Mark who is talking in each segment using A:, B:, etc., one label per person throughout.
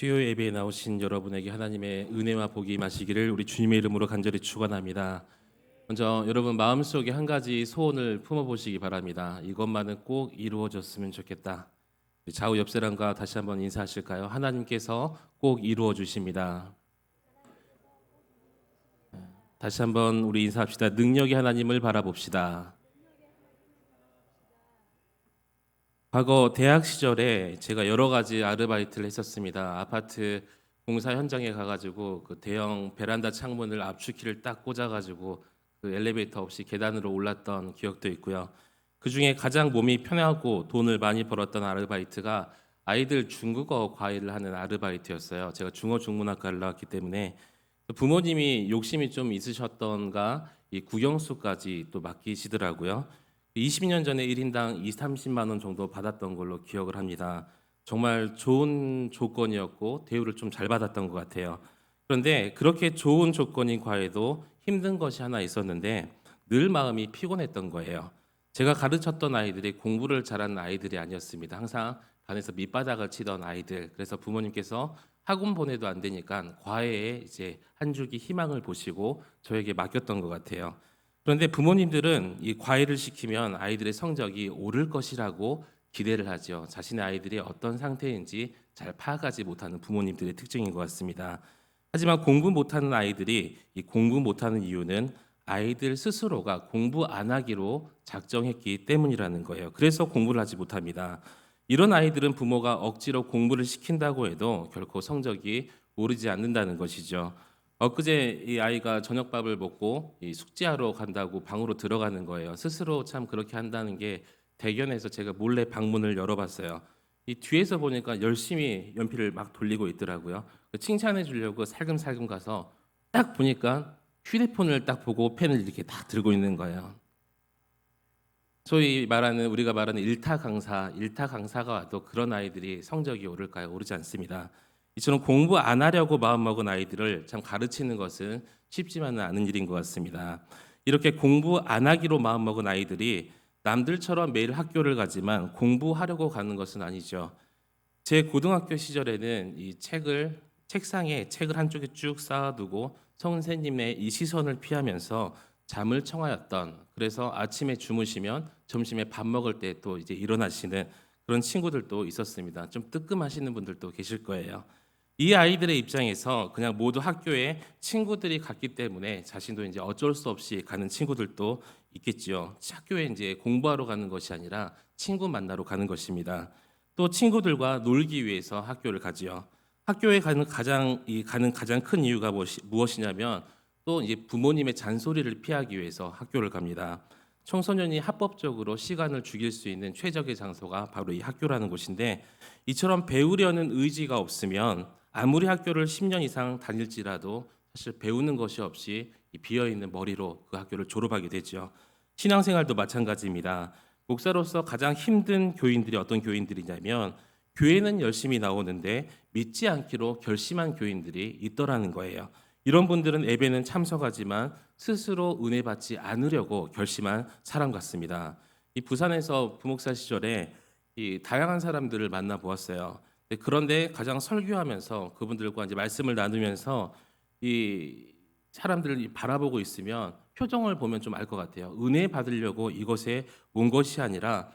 A: 수요 예배에 나오신 여러분에게 하나님의 은혜와 복이 마시기를 우리 주님의 이름으로 간절히 축원합니다. 먼저 여러분 마음속에 한 가지 소원을 품어 보시기 바랍니다. 이것만은 꼭 이루어졌으면 좋겠다. 좌우 옆 사람과 다시 한번 인사하실까요? 하나님께서 꼭 이루어 주십니다. 다시 한번 우리 인사합시다. 능력의 하나님을 바라봅시다. 과거 대학 시절에 제가 여러 가지 아르바이트를 했었습니다. 아파트 공사 현장에 가가지고 그 대형 베란다 창문을 압축키를 딱 꽂아가지고 그 엘리베이터 없이 계단으로 올랐던 기억도 있고요. 그 중에 가장 몸이 편하고 돈을 많이 벌었던 아르바이트가 아이들 중국어 과외를 하는 아르바이트였어요. 제가 중어 중문학과를 나왔기 때문에 부모님이 욕심이 좀 있으셨던가 이 국영수까지 또 맡기시더라고요. 20년 전에 1인당 2, 30만 원 정도 받았던 걸로 기억을 합니다. 정말 좋은 조건이었고 대우를 좀 잘 받았던 것 같아요. 그런데 그렇게 좋은 조건인 과외도 힘든 것이 하나 있었는데 늘 마음이 피곤했던 거예요. 제가 가르쳤던 아이들이 공부를 잘하는 아이들이 아니었습니다. 항상 반에서 밑바닥을 치던 아이들. 그래서 부모님께서 학원 보내도 안 되니까 과외에 이제 한 줄기 희망을 보시고 저에게 맡겼던 것 같아요. 그런데 부모님들은 이 과외를 시키면 아이들의 성적이 오를 것이라고 기대를 하죠. 자신의 아이들이 어떤 상태인지 잘 파악하지 못하는 부모님들의 특징인 것 같습니다. 하지만 공부 못하는 아이들이 이 공부 못하는 이유는 아이들 스스로가 공부 안 하기로 작정했기 때문이라는 거예요. 그래서 공부를 하지 못합니다. 이런 아이들은 부모가 억지로 공부를 시킨다고 해도 결코 성적이 오르지 않는다는 것이죠. 엊그제 이 아이가 저녁밥을 먹고 이 숙제하러 간다고 방으로 들어가는 거예요. 스스로 참 그렇게 한다는 게 대견해서 제가 몰래 방문을 열어봤어요. 이 뒤에서 보니까 열심히 연필을 막 돌리고 있더라고요. 칭찬해 주려고 살금살금 가서 딱 보니까 휴대폰을 딱 보고 펜을 이렇게 딱 들고 있는 거예요. 소위 말하는 우리가 말하는 일타 강사, 일타 강사가 와도 그런 아이들이 성적이 오를까요? 오르지 않습니다. 이처럼 공부 안 하려고 마음먹은 아이들을 참 가르치는 것은 쉽지만은 않은 일인 것 같습니다. 이렇게 공부 안 하기로 마음먹은 아이들이 남들처럼 매일 학교를 가지만 공부하려고 가는 것은 아니죠. 제 고등학교 시절에는 이 책을 책상에 책을 한쪽에 쭉 쌓아두고 선생님의 이 시선을 피하면서 잠을 청하였던 그래서 아침에 주무시면 점심에 밥 먹을 때 또 이제 일어나시는 그런 친구들도 있었습니다. 좀 뜨끔하시는 분들도 계실 거예요. 이 아이들의 입장에서 그냥 모두 학교에 친구들이 갔기 때문에 자신도 이제 어쩔 수 없이 가는 친구들도 있겠지요. 학교에 이제 공부하러 가는 것이 아니라 친구 만나러 가는 것입니다. 또 친구들과 놀기 위해서 학교를 가지요. 학교에 가는 가장 이 가는 가장 큰 이유가 무엇이, 무엇이냐면 또 이제 부모님의 잔소리를 피하기 위해서 학교를 갑니다. 청소년이 합법적으로 시간을 죽일 수 있는 최적의 장소가 바로 이 학교라는 곳인데 이처럼 배우려는 의지가 없으면 아무리 학교를 10년 이상 다닐지라도 사실 배우는 것이 없이 비어 있는 머리로 그 학교를 졸업하게 되죠. 신앙생활도 마찬가지입니다. 목사로서 가장 힘든 교인들이 어떤 교인들이냐면 교회는 열심히 나오는데 믿지 않기로 결심한 교인들이 있더라는 거예요. 이런 분들은 예배는 참석하지만 스스로 은혜 받지 않으려고 결심한 사람 같습니다. 이 부산에서 부목사 시절에 이 다양한 사람들을 만나 보았어요. 그런데 가장 설교하면서 그분들과 이제 말씀을 나누면서 이 사람들을 바라보고 있으면 표정을 보면 좀 알 것 같아요. 은혜 받으려고 이곳에 온 것이 아니라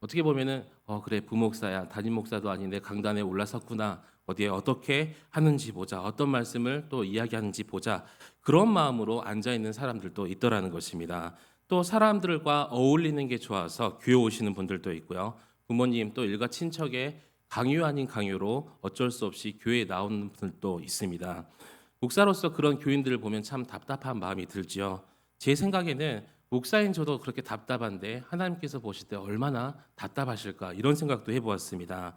A: 어떻게 보면은 어 그래 부목사야 담임 목사도 아닌데 강단에 올라섰구나 어디에 어떻게 하는지 보자 어떤 말씀을 또 이야기하는지 보자 그런 마음으로 앉아 있는 사람들도 있더라는 것입니다. 또 사람들과 어울리는 게 좋아서 교회 오시는 분들도 있고요. 부모님 또 일가 친척의 강요 아닌 강요로 어쩔 수 없이 교회에 나오는 분들도 있습니다. 목사로서 그런 교인들을 보면 참 답답한 마음이 들지요. 제 생각에는 목사인 저도 그렇게 답답한데 하나님께서 보실 때 얼마나 답답하실까 이런 생각도 해보았습니다.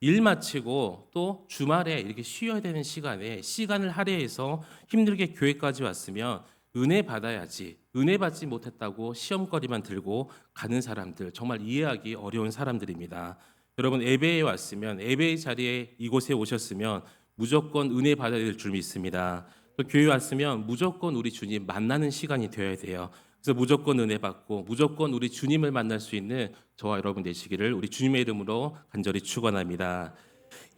A: 일 마치고 또 주말에 이렇게 쉬어야 되는 시간에 시간을 할애해서 힘들게 교회까지 왔으면 은혜 받아야지 은혜 받지 못했다고 시험거리만 들고 가는 사람들 정말 이해하기 어려운 사람들입니다. 여러분 예배에 왔으면 예배의 자리에 이곳에 오셨으면 무조건 은혜 받아야 될 줄 믿습니다. 또 교회 왔으면 무조건 우리 주님 만나는 시간이 되어야 돼요. 그래서 무조건 은혜 받고 무조건 우리 주님을 만날 수 있는 저와 여러분 되시기를 우리 주님의 이름으로 간절히 축원합니다.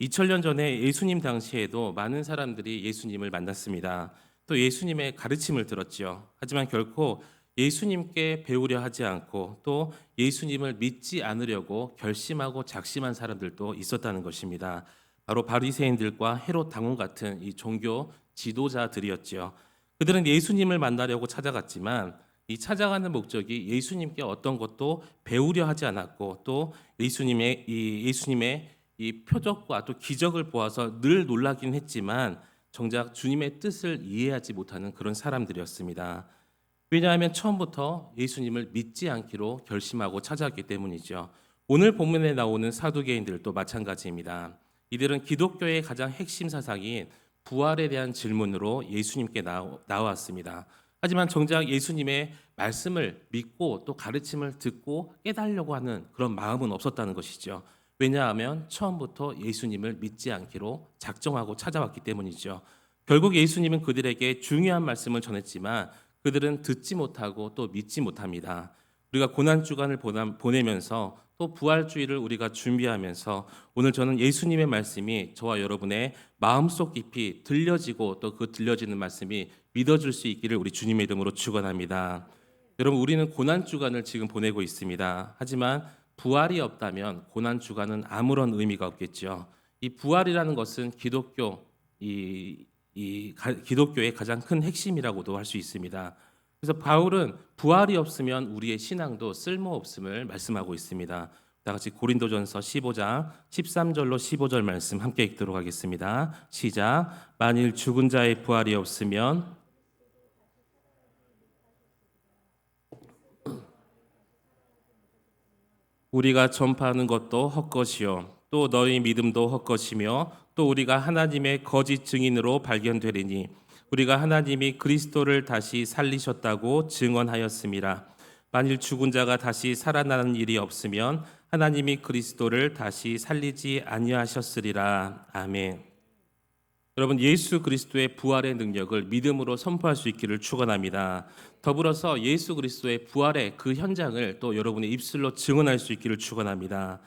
A: 2000년 전에 예수님 당시에도 많은 사람들이 예수님을 만났습니다. 또 예수님의 가르침을 들었지요. 하지만 결코 예수님께 배우려 하지 않고 또 예수님을 믿지 않으려고 결심하고 작심한 사람들도 있었다는 것입니다. 바로 바리새인들과 헤롯 당원 같은 이 종교 지도자들이었지요. 그들은 예수님을 만나려고 찾아갔지만 이 찾아가는 목적이 예수님께 어떤 것도 배우려 하지 않았고 또 예수님의 이 예수님의 이 표적과 또 기적을 보아서 늘 놀라긴 했지만 정작 주님의 뜻을 이해하지 못하는 그런 사람들이었습니다. 왜냐하면 처음부터 예수님을 믿지 않기로 결심하고 찾아왔기 때문이죠. 오늘 본문에 나오는 사두개인들도 마찬가지입니다. 이들은 기독교의 가장 핵심 사상인 부활에 대한 질문으로 예수님께 나왔습니다. 하지만 정작 예수님의 말씀을 믿고 또 가르침을 듣고 깨달으려고 하는 그런 마음은 없었다는 것이죠. 왜냐하면 처음부터 예수님을 믿지 않기로 작정하고 찾아왔기 때문이죠. 결국 예수님은 그들에게 중요한 말씀을 전했지만 그들은 듣지 못하고 또 믿지 못합니다. 우리가 고난 주간을 보내면서 또 부활주의를 우리가 준비하면서 오늘 저는 예수님의 말씀이 저와 여러분의 마음속 깊이 들려지고 또 그 들려지는 말씀이 믿어줄 수 있기를 우리 주님의 이름으로 축원합니다. 여러분 우리는 고난 주간을 지금 보내고 있습니다. 하지만 부활이 없다면 고난 주간은 아무런 의미가 없겠죠. 이 부활이라는 것은 기독교 이, 이 가- 기독교의 가장 큰 핵심이라고도 할 수 있습니다. 그래서 바울은 부활이 없으면 우리의 신앙도 쓸모 없음을 말씀하고 있습니다. 다 같이 고린도전서 15장 13절로 15절 말씀 함께 읽도록 하겠습니다. 시작. 만일 죽은 자의 부활이 없으면 우리가 전파하는 것도 헛것이요 또 너희 믿음도 헛것이며 또 우리가 하나님의 거짓 증인으로 발견되리니 우리가 하나님이 그리스도를 다시 살리셨다고 증언하였습니다. 만일 죽은 자가 다시 살아나는 일이 없으면 하나님이 그리스도를 다시 살리지 아니하셨으리라. 아멘. 여러분 예수 그리스도의 부활의 능력을 믿음으로 선포할 수 있기를 축원합니다. 더불어서 예수 그리스도의 부활의 그 현장을 또 여러분의 입술로 증언할 수 있기를 축원합니다.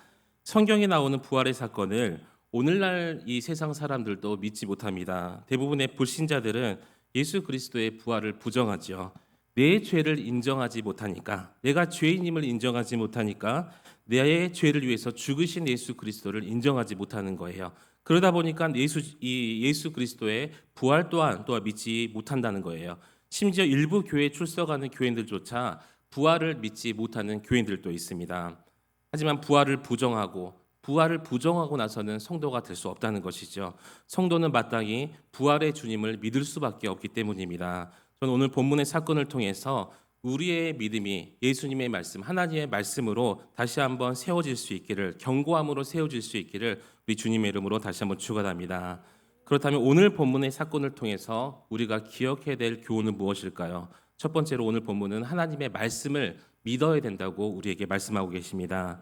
A: 성경에 나오는 부활의 사건을 오늘날 이 세상 사람들도 믿지 못합니다. 대부분의 불신자들은 예수 그리스도의 부활을 부정하죠. 내 죄를 인정하지 못하니까, 내가 죄인임을 인정하지 못하니까 내 죄를 위해서 죽으신 예수 그리스도를 인정하지 못하는 거예요. 그러다 보니까 예수 이 예수 그리스도의 부활 또한 또 믿지 못한다는 거예요. 심지어 일부 교회 출석하는 교인들조차 부활을 믿지 못하는 교인들도 있습니다. 하지만 부활을 부정하고 부활을 부정하고 나서는 성도가 될 수 없다는 것이죠. 성도는 마땅히 부활의 주님을 믿을 수밖에 없기 때문입니다. 저는 오늘 본문의 사건을 통해서 우리의 믿음이 예수님의 말씀, 하나님의 말씀으로 다시 한번 세워질 수 있기를 경고함으로 세워질 수 있기를 우리 주님의 이름으로 다시 한번 축원합니다. 그렇다면 오늘 본문의 사건을 통해서 우리가 기억해야 될 교훈은 무엇일까요? 첫 번째로 오늘 본문은 하나님의 말씀을 믿어야 된다고 우리에게 말씀하고 계십니다.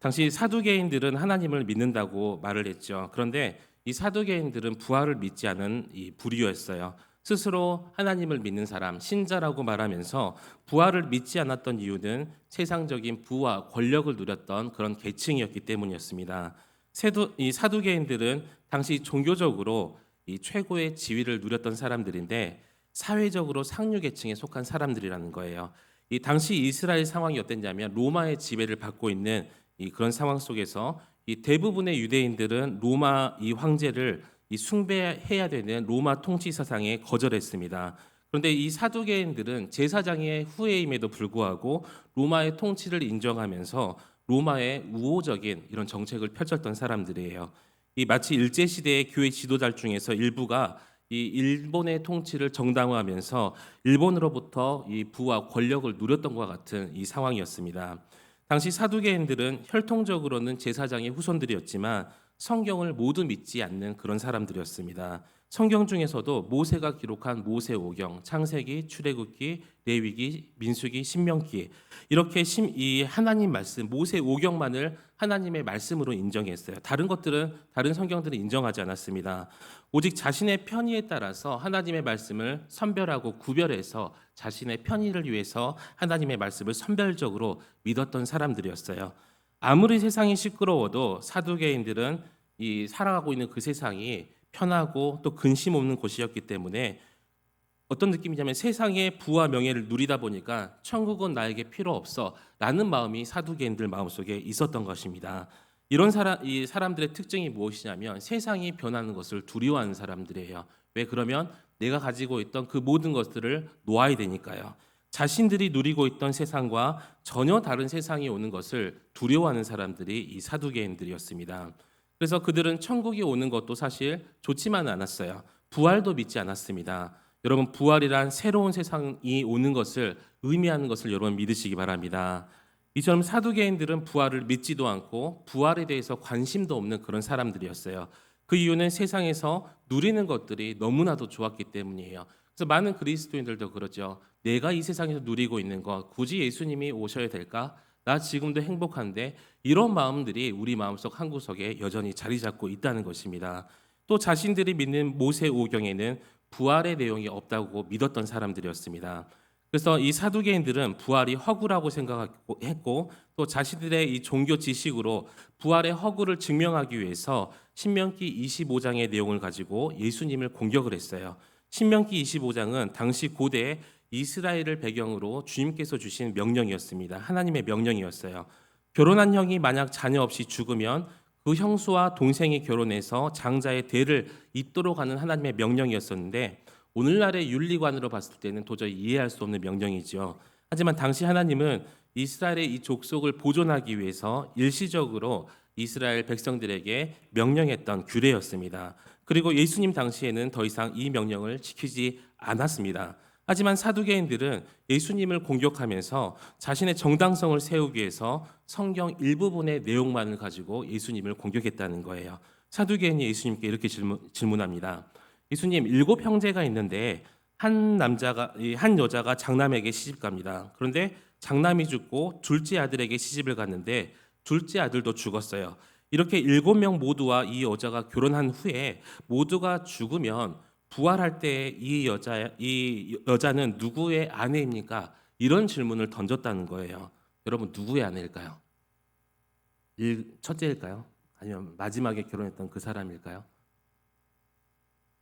A: 당시 사두개인들은 하나님을 믿는다고 말을 했죠. 그런데 이 사두개인들은 부활을 믿지 않은 이 부류였어요. 스스로 하나님을 믿는 사람, 신자라고 말하면서 부활을 믿지 않았던 이유는 세상적인 부와 권력을 누렸던 그런 계층이었기 때문이었습니다. 세두, 이 사두개인들은 당시 종교적으로 이 최고의 지위를 누렸던 사람들인데 사회적으로 상류 계층에 속한 사람들이라는 거예요. 이 당시 이스라엘 상황이 어땠냐면 로마의 지배를 받고 있는 이 그런 상황 속에서 이 대부분의 유대인들은 로마 이 황제를 이 숭배해야 되는 로마 통치 사상에 거절했습니다. 그런데 이 사두개인들은 제사장의 후예임에도 불구하고 로마의 통치를 인정하면서 로마의 우호적인 이런 정책을 펼쳤던 사람들이에요. 이 마치 일제 시대의 교회 지도자 중에서 일부가 이 일본의 통치를 정당화하면서 일본으로부터 이 부와 권력을 누렸던 것과 같은 이 상황이었습니다. 당시 사두개인들은 혈통적으로는 제사장의 후손들이었지만 성경을 모두 믿지 않는 그런 사람들이었습니다. 성경 중에서도 모세가 기록한 모세오경, 창세기, 출애굽기, 레위기, 민수기, 신명기 이렇게 심, 이 하나님 말씀 모세오경만을 하나님의 말씀으로 인정했어요. 다른 것들은 다른 성경들은 인정하지 않았습니다. 오직 자신의 편의에 따라서 하나님의 말씀을 선별하고 구별해서 자신의 편의를 위해서 하나님의 말씀을 선별적으로 믿었던 사람들이었어요. 아무리 세상이 시끄러워도 사두개인들은 이 살아가고 있는 그 세상이 편하고 또 근심 없는 곳이었기 때문에 어떤 느낌이냐면 세상의 부와 명예를 누리다 보니까 천국은 나에게 필요 없어 라는 마음이 사두개인들 마음속에 있었던 것입니다. 이런 사람 이 사람들의 특징이 무엇이냐면 세상이 변하는 것을 두려워하는 사람들이에요. 왜 그러면 내가 가지고 있던 그 모든 것들을 놓아야 되니까요. 자신들이 누리고 있던 세상과 전혀 다른 세상이 오는 것을 두려워하는 사람들이 이 사두개인들이었습니다. 그래서 그들은 천국이 오는 것도 사실 좋지만은 않았어요. 부활도 믿지 않았습니다. 여러분 부활이란 새로운 세상이 오는 것을 의미하는 것을 여러분 믿으시기 바랍니다. 이처럼 사두개인들은 부활을 믿지도 않고 부활에 대해서 관심도 없는 그런 사람들이었어요. 그 이유는 세상에서 누리는 것들이 너무나도 좋았기 때문이에요. 그래서 많은 그리스도인들도 그러죠. 내가 이 세상에서 누리고 있는 것 굳이 예수님이 오셔야 될까? 나 지금도 행복한데 이런 마음들이 우리 마음속 한 구석에 여전히 자리 잡고 있다는 것입니다. 또 자신들이 믿는 모세 오경에는 부활의 내용이 없다고 믿었던 사람들이었습니다. 그래서 이 사두개인들은 부활이 허구라고 생각했고 또 자신들의 이 종교 지식으로 부활의 허구를 증명하기 위해서 신명기 25장의 내용을 가지고 예수님을 공격을 했어요. 신명기 25장은 당시 고대 이스라엘을 배경으로 주님께서 주신 명령이었습니다. 하나님의 명령이었어요. 결혼한 형이 만약 자녀 없이 죽으면 그 형수와 동생이 결혼해서 장자의 대를 잇도록 하는 하나님의 명령이었었는데 오늘날의 윤리관으로 봤을 때는 도저히 이해할 수 없는 명령이죠. 하지만 당시 하나님은 이스라엘의 이 족속을 보존하기 위해서 일시적으로 이스라엘 백성들에게 명령했던 규례였습니다. 그리고 예수님 당시에는 더 이상 이 명령을 지키지 않았습니다. 하지만 사두개인들은 예수님을 공격하면서 자신의 정당성을 세우기 위해서 성경 일부분의 내용만을 가지고 예수님을 공격했다는 거예요. 사두개인이 예수님께 이렇게 질문, 질문합니다. 예수님 일곱 형제가 있는데 한 남자가 이한 여자가 장남에게 시집 갑니다. 그런데 장남이 죽고 둘째 아들에게 시집을 갔는데 둘째 아들도 죽었어요. 이렇게 일곱 명 모두와 이 여자가 결혼한 후에 모두가 죽으면 부활할 때이 여자 이 여자는 누구의 아내입니까? 이런 질문을 던졌다는 거예요. 여러분 누구의 아내일까요? 일, 첫째일까요? 아니면 마지막에 결혼했던 그 사람일까요?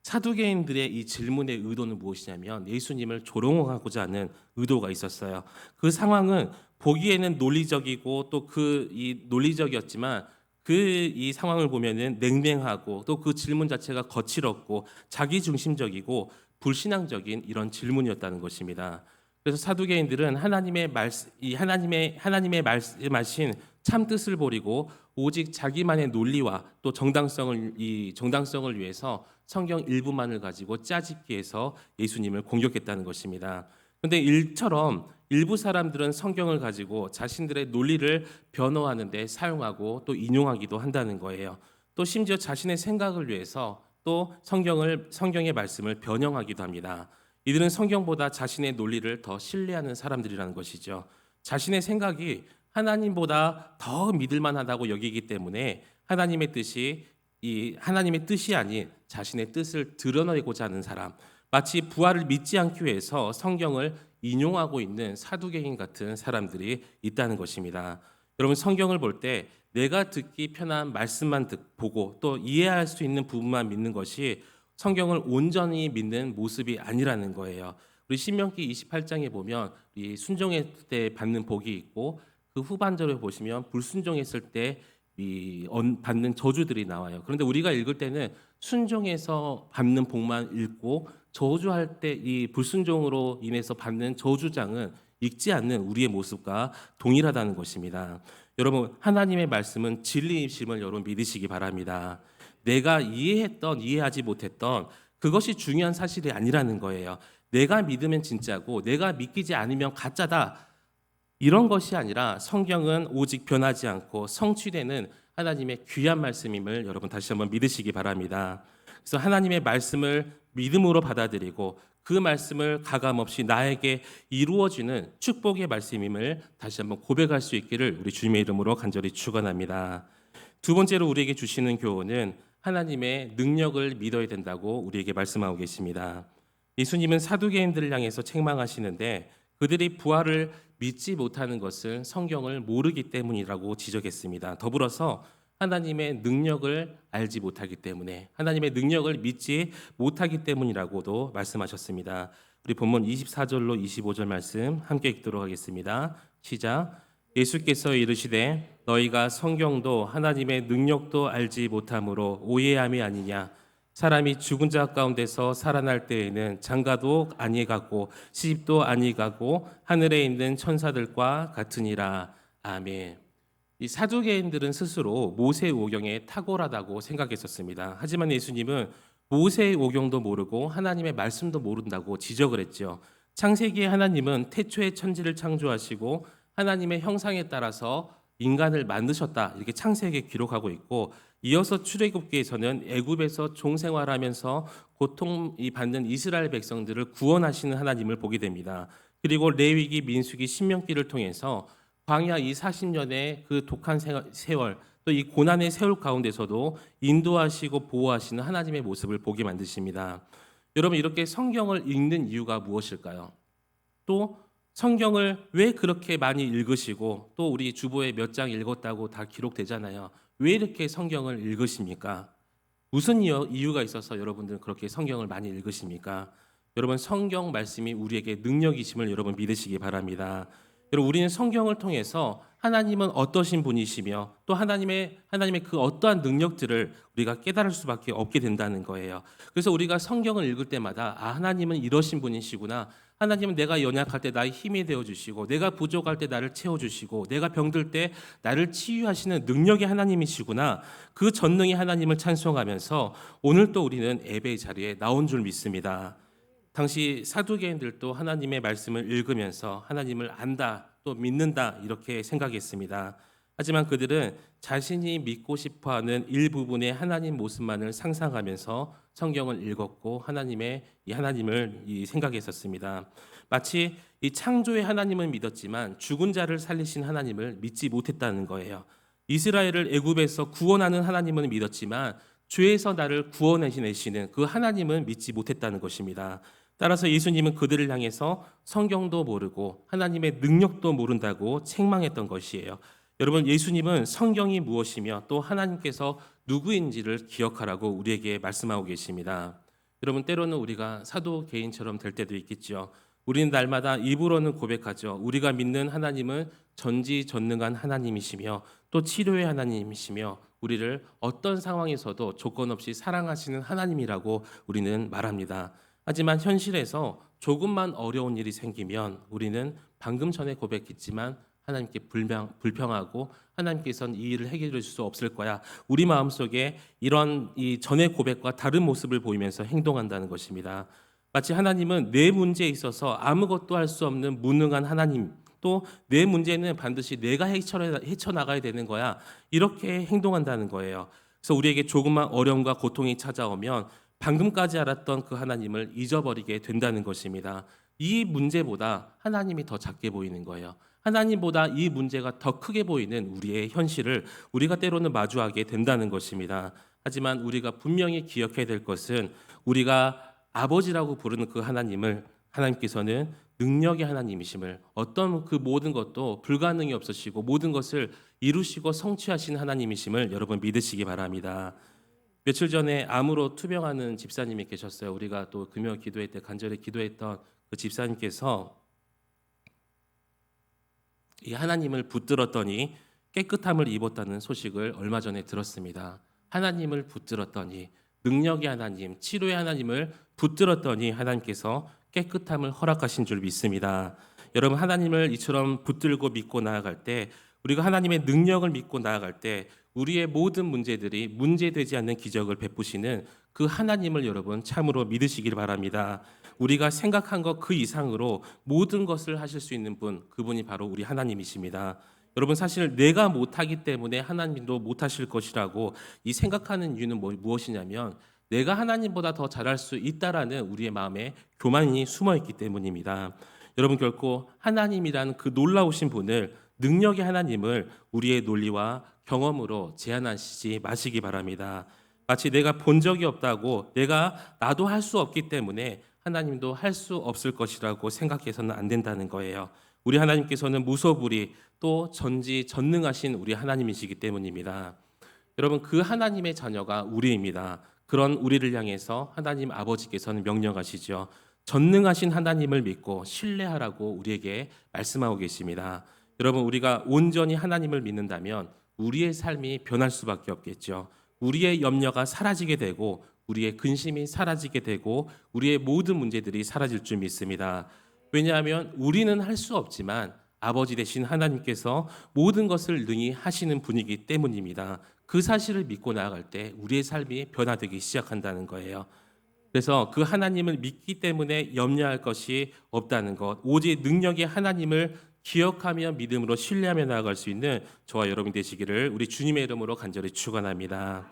A: 사두개인들의 이 질문의 의도는 무엇이냐면 예수님을 조롱하고자 하는 의도가 있었어요. 그 상황은 보기에는 논리적이고 또 그 이 논리적이었지만 그 이 상황을 보면은 냉랭하고 또 그 질문 자체가 거칠었고 자기 중심적이고 불신앙적인 이런 질문이었다는 것입니다. 그래서 사두개인들은 하나님의 말씀 이 하나님의 하나님의 말씀하신 참 뜻을 버리고 오직 자기만의 논리와 또 정당성을 이 정당성을 위해서 성경 일부만을 가지고 짜집기 해서 예수님을 공격했다는 것입니다. 그런데 일처럼 일부 사람들은 성경을 가지고 자신들의 논리를 변호하는 데 사용하고 또 인용하기도 한다는 거예요. 또 심지어 자신의 생각을 위해서 또 성경을 성경의 말씀을 변형하기도 합니다. 이들은 성경보다 자신의 논리를 더 신뢰하는 사람들이라는 것이죠. 자신의 생각이 하나님보다 더 믿을 만하다고 여기기 때문에 하나님의 뜻이 이 하나님의 뜻이 아닌 자신의 뜻을 드러내고자 하는 사람, 마치 부활을 믿지 않기 위해서 성경을 인용하고 있는 사두개인 같은 사람들이 있다는 것입니다. 여러분 성경을 볼 때 내가 듣기 편한 말씀만 듣, 보고 또 이해할 수 있는 부분만 믿는 것이 성경을 온전히 믿는 모습이 아니라는 거예요. 우리 신명기 28장에 보면 이 순종했을 때 받는 복이 있고 그 후반절에 보시면 불순종했을 때 이 받는 저주들이 나와요. 그런데 우리가 읽을 때는 순종해서 받는 복만 읽고 저주할 때 이 불순종으로 인해서 받는 저주장은 읽지 않는 우리의 모습과 동일하다는 것입니다. 여러분 하나님의 말씀은 진리이심을 여러분 믿으시기 바랍니다. 내가 이해했던 이해하지 못했던 그것이 중요한 사실이 아니라는 거예요. 내가 믿으면 진짜고 내가 믿기지 않으면 가짜다. 이런 것이 아니라 성경은 오직 변하지 않고 성취되는 하나님의 귀한 말씀임을 여러분 다시 한번 믿으시기 바랍니다. 그래서 하나님의 말씀을 믿음으로 받아들이고 그 말씀을 가감없이 나에게 이루어지는 축복의 말씀임을 다시 한번 고백할 수 있기를 우리 주님의 이름으로 간절히 축원합니다. 두 번째로 우리에게 주시는 교훈은 하나님의 능력을 믿어야 된다고 우리에게 말씀하고 계십니다. 예수님은 사두개인들을 향해서 책망하시는데 그들이 부활을 믿지 못하는 것은 성경을 모르기 때문이라고 지적했습니다. 더불어서 하나님의 능력을 알지 못하기 때문에 하나님의 능력을 믿지 못하기 때문이라고도 말씀하셨습니다. 우리 본문 24절로 25절 말씀 함께 읽도록 하겠습니다. 시작. 예수께서 이르시되 너희가 성경도 하나님의 능력도 알지 못함으로 오해함이 아니냐 사람이 죽은 자 가운데서 살아날 때에는 장가도 아니가고 시집도 아니가고 하늘에 있는 천사들과 같으니라 아멘. 이 사두개인들은 스스로 모세 오경에 탁월하다고 생각했었습니다. 하지만 예수님은 모세의 오경도 모르고 하나님의 말씀도 모른다고 지적을 했죠. 창세기에 하나님은 태초에 천지를 창조하시고 하나님의 형상에 따라서 인간을 만드셨다 이렇게 창세기에 기록하고 있고 이어서 출애굽기에서는 애굽에서 종생활하면서 고통 이 받는 이스라엘 백성들을 구원하시는 하나님을 보게 됩니다. 그리고 레위기, 민수기, 신명기를 통해서 광야 이 40년의 그 독한 세- 세월 또 이 고난의 세월 가운데서도 인도하시고 보호하시는 하나님의 모습을 보게 만드십니다. 여러분 이렇게 성경을 읽는 이유가 무엇일까요? 또 성경을 왜 그렇게 많이 읽으시고 또 우리 주보에 몇 장 읽었다고 다 기록되잖아요. 왜 이렇게 성경을 읽으십니까? 무슨 이유- 이유가 있어서 여러분들은 그렇게 성경을 많이 읽으십니까? 여러분 성경 말씀이 우리에게 능력이심을 여러분 믿으시기 바랍니다. 여러분 우리는 성경을 통해서 하나님은 어떠신 분이시며 또 하나님의 하나님의 그 어떠한 능력들을 우리가 깨달을 수밖에 없게 된다는 거예요. 그래서 우리가 성경을 읽을 때마다 아 하나님은 이러신 분이시구나. 하나님은 내가 연약할 때 나의 힘이 되어 주시고 내가 부족할 때 나를 채워 주시고 내가 병들 때 나를 치유하시는 능력의 하나님이시구나. 그 전능의 하나님을 찬송하면서 오늘 또 우리는 예배의 자리에 나온 줄 믿습니다. 당시 사두개인들도 하나님의 말씀을 읽으면서 하나님을 안다 또 믿는다 이렇게 생각했습니다. 하지만 그들은 자신이 믿고 싶어 하는 일부분의 하나님 모습만을 상상하면서 성경을 읽었고 하나님의 이 하나님을 이 생각했었습니다. 마치 이 창조의 하나님을 믿었지만 죽은 자를 살리신 하나님을 믿지 못했다는 거예요. 이스라엘을 애굽에서 구원하는 하나님은 믿었지만 죄에서 나를 구원해내시는 그 하나님은 믿지 못했다는 것입니다. 따라서 예수님은 그들을 향해서 성경도 모르고 하나님의 능력도 모른다고 책망했던 것이에요. 여러분 예수님은 성경이 무엇이며 또 하나님께서 누구인지를 기억하라고 우리에게 말씀하고 계십니다. 여러분 때로는 우리가 사도 개인처럼 될 때도 있겠죠. 우리는 날마다 입으로는 고백하죠. 우리가 믿는 하나님은 전지전능한 하나님이시며 또 치료의 하나님이시며 우리를 어떤 상황에서도 조건 없이 사랑하시는 하나님이라고 우리는 말합니다. 하지만 현실에서 조금만 어려운 일이 생기면 우리는 방금 전에 고백했지만 하나님께 불평, 불평하고 하나님께서는 이 일을 해결해 줄 수 없을 거야. 우리 마음속에 이런 이 전의 고백과 다른 모습을 보이면서 행동한다는 것입니다. 마치 하나님은 내 문제에 있어서 아무것도 할 수 없는 무능한 하나님, 또 내 문제는 반드시 내가 헤쳐, 헤쳐나가야 되는 거야. 이렇게 행동한다는 거예요. 그래서 우리에게 조금만 어려움과 고통이 찾아오면 방금까지 알았던 그 하나님을 잊어버리게 된다는 것입니다. 이 문제보다 하나님이 더 작게 보이는 거예요. 하나님보다 이 문제가 더 크게 보이는 우리의 현실을 우리가 때로는 마주하게 된다는 것입니다. 하지만 우리가 분명히 기억해야 될 것은 우리가 아버지라고 부르는 그 하나님을 하나님께서는 능력의 하나님이심을 어떤 그 모든 것도 불가능이 없으시고 모든 것을 이루시고 성취하신 하나님이심을 여러분 믿으시기 바랍니다. 며칠 전에 암으로 투병하는 집사님이 계셨어요. 우리가 또 금요 기도회 때 간절히 기도했던 그 집사님께서 이 하나님을 붙들었더니 깨끗함을 입었다는 소식을 얼마 전에 들었습니다. 하나님을 붙들었더니 능력의 하나님, 치료의 하나님을 붙들었더니 하나님께서 깨끗함을 허락하신 줄 믿습니다. 여러분 하나님을 이처럼 붙들고 믿고 나아갈 때 우리가 하나님의 능력을 믿고 나아갈 때 우리의 모든 문제들이 문제되지 않는 기적을 베푸시는 그 하나님을 여러분 참으로 믿으시길 바랍니다. 우리가 생각한 것 그 이상으로 모든 것을 하실 수 있는 분 그분이 바로 우리 하나님이십니다. 여러분 사실 내가 못하기 때문에 하나님도 못하실 것이라고 이 생각하는 이유는 뭐- 무엇이냐면 내가 하나님보다 더 잘할 수 있다라는 우리의 마음에 교만이 숨어 있기 때문입니다. 여러분 결코 하나님이라는 그 놀라우신 분을 능력의 하나님을 우리의 논리와 경험으로 제한하시지 마시기 바랍니다. 마치 내가 본 적이 없다고 내가 나도 할 수 없기 때문에 하나님도 할 수 없을 것이라고 생각해서는 안 된다는 거예요. 우리 하나님께서는 무소불위 또 전지 전능하신 우리 하나님이시기 때문입니다. 여러분 그 하나님의 자녀가 우리입니다. 그런 우리를 향해서 하나님 아버지께서는 명령하시죠. 전능하신 하나님을 믿고 신뢰하라고 우리에게 말씀하고 계십니다. 여러분 우리가 온전히 하나님을 믿는다면 우리의 삶이 변할 수밖에 없겠죠. 우리의 염려가 사라지게 되고 우리의 근심이 사라지게 되고 우리의 모든 문제들이 사라질 줄 믿습니다. 왜냐하면 우리는 할 수 없지만 아버지 되신 하나님께서 모든 것을 능히 하시는 분이기 때문입니다. 그 사실을 믿고 나아갈 때 우리의 삶이 변화되기 시작한다는 거예요. 그래서 그 하나님을 믿기 때문에 염려할 것이 없다는 것, 오직 능력의 하나님을 기억하며 믿음으로 신뢰하며 나아갈 수 있는 저와 여러분 되시기를 우리 주님의 이름으로 간절히 축원합니다.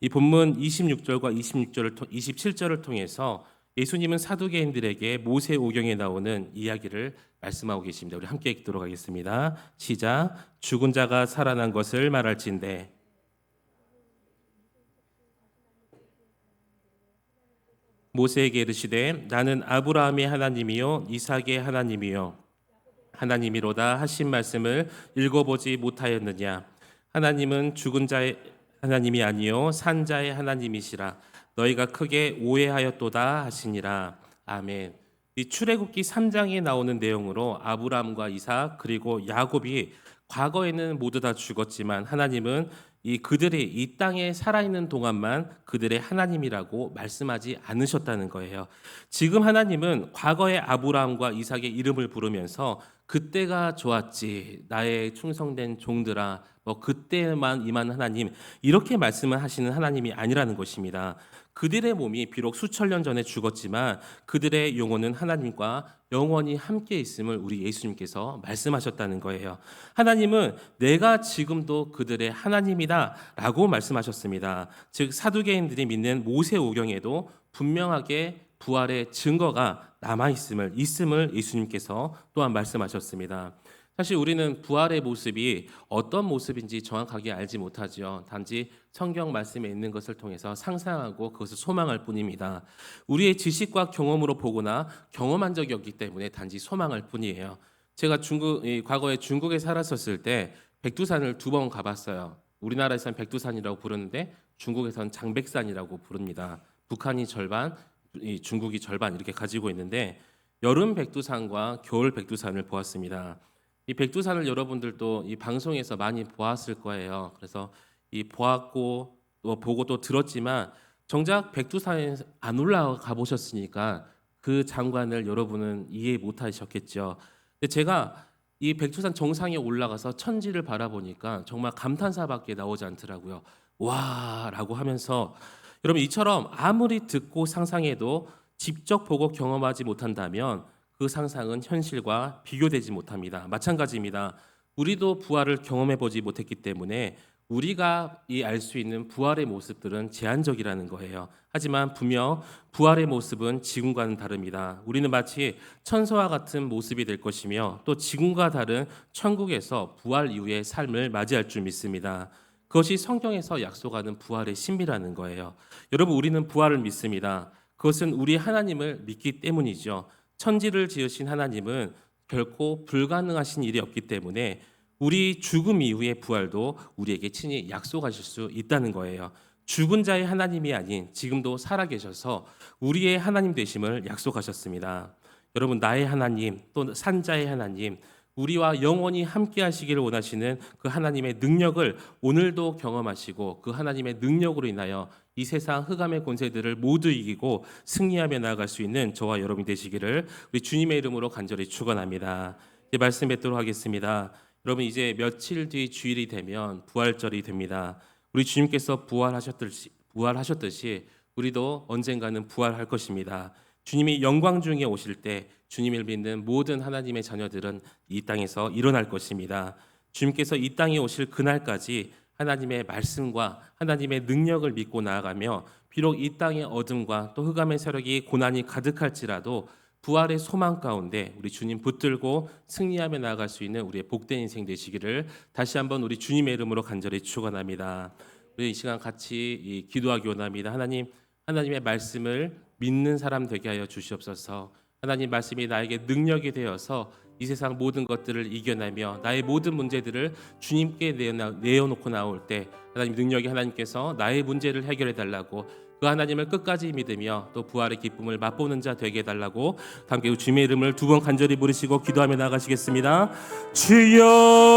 A: 이 본문 26절과 26절을 27절을 통해서 예수님은 사두개인들에게 모세 오경에 나오는 이야기를 말씀하고 계십니다. 우리 함께 읽도록 하겠습니다. 시작. 죽은 자가 살아난 것을 말할진대 모세에게 이르시되 나는 아브라함의 하나님이요 이삭의 하나님이요 하나님이로다 하신 말씀을 읽어보지 못하였느냐 하나님은 죽은 자의 하나님이 아니요 산 자의 하나님이시라. 너희가 크게 오해하였도다 하시니라. 아멘. 이 출애굽기 3장에 나오는 내용으로 아브라함과 이삭 그리고 야곱이 과거에는 모두 다 죽었지만 하나님은 이 그들이 이 땅에 살아있는 동안만 그들의 하나님이라고 말씀하지 않으셨다는 거예요. 지금 하나님은 과거의 아브라함과 이삭의 이름을 부르면서 그때가 좋았지 나의 충성된 종들아 뭐 그때만 임한 하나님 이렇게 말씀을 하시는 하나님이 아니라는 것입니다. 그들의 몸이 비록 수천 년 전에 죽었지만 그들의 영혼은 하나님과 영원히 함께 있음을 우리 예수님께서 말씀하셨다는 거예요. 하나님은 내가 지금도 그들의 하나님이다 라고 말씀하셨습니다. 즉 사두개인들이 믿는 모세 오경에도 분명하게 부활의 증거가 남아 있음을 있음을 예수님께서 또한 말씀하셨습니다. 사실 우리는 부활의 모습이 어떤 모습인지 정확하게 알지 못하지요. 단지 성경 말씀에 있는 것을 통해서 상상하고 그것을 소망할 뿐입니다. 우리의 지식과 경험으로 보거나 경험한 적이 없기 때문에 단지 소망할 뿐이에요. 제가 중국 이 과거에 중국에 살았었을 때 백두산을 두 번 가봤어요. 우리나라에서는 백두산이라고 부르는데 중국에서는 장백산이라고 부릅니다. 북한이 절반, 이 중국이 절반 이렇게 가지고 있는데 여름 백두산과 겨울 백두산을 보았습니다. 이 백두산을 여러분들도 이 방송에서 많이 보았을 거예요. 그래서 이 보았고 또 보고 또 들었지만 정작 백두산에 안 올라가 보셨으니까 그 장관을 여러분은 이해 못 하셨겠죠. 근데 제가 이 백두산 정상에 올라가서 천지를 바라보니까 정말 감탄사밖에 나오지 않더라고요. 와라고 하면서 여러분 이처럼 아무리 듣고 상상해도 직접 보고 경험하지 못한다면 그 상상은 현실과 비교되지 못합니다. 마찬가지입니다. 우리도 부활을 경험해 보지 못했기 때문에 우리가 이 알 수 있는 부활의 모습들은 제한적이라는 거예요. 하지만 분명 부활의 모습은 지금과는 다릅니다. 우리는 마치 천사와 같은 모습이 될 것이며 또 지금과 다른 천국에서 부활 이후의 삶을 맞이할 줄 믿습니다. 그것이 성경에서 약속하는 부활의 신비라는 거예요. 여러분 우리는 부활을 믿습니다. 그것은 우리 하나님을 믿기 때문이죠. 천지를 지으신 하나님은 결코 불가능하신 일이 없기 때문에 우리 죽음 이후의 부활도 우리에게 친히 약속하실 수 있다는 거예요. 죽은 자의 하나님이 아닌 지금도 살아계셔서 우리의 하나님 되심을 약속하셨습니다. 여러분 나의 하나님 또 산자의 하나님 우리와 영원히 함께 하시기를 원하시는 그 하나님의 능력을 오늘도 경험하시고 그 하나님의 능력으로 인하여 이 세상 흑암의 권세들을 모두 이기고 승리하며 나아갈 수 있는 저와 여러분이 되시기를 우리 주님의 이름으로 간절히 축원합니다. 이제 말씀 뵙도록 하겠습니다. 여러분 이제 며칠 뒤 주일이 되면 부활절이 됩니다. 우리 주님께서 부활하셨듯이 부활하셨듯이 우리도 언젠가는 부활할 것입니다. 주님이 영광 중에 오실 때 주님을 믿는 모든 하나님의 자녀들은 이 땅에서 일어날 것입니다. 주님께서 이 땅에 오실 그날까지 하나님의 말씀과 하나님의 능력을 믿고 나아가며 비록 이 땅의 어둠과 또 흑암의 세력이 고난이 가득할지라도 부활의 소망 가운데 우리 주님 붙들고 승리하며 나아갈 수 있는 우리의 복된 인생 되시기를 다시 한번 우리 주님의 이름으로 간절히 축원합니다. 우리 이 시간 같이 기도하기 원합니다. 하나님, 하나님의 말씀을 믿는 사람 되게 하여 주시옵소서. 하나님 말씀이 나에게 능력이 되어서 이 세상 모든 것들을 이겨내며 나의 모든 문제들을 주님께 내어놓고 나올 때 하나님 능력이 하나님께서 나의 문제를 해결해 달라고 그 하나님을 끝까지 믿으며 또 부활의 기쁨을 맛보는 자 되게 해달라고 함께 주님의 이름을 두 번 간절히 부르시고 기도하며 나가시겠습니다. 주여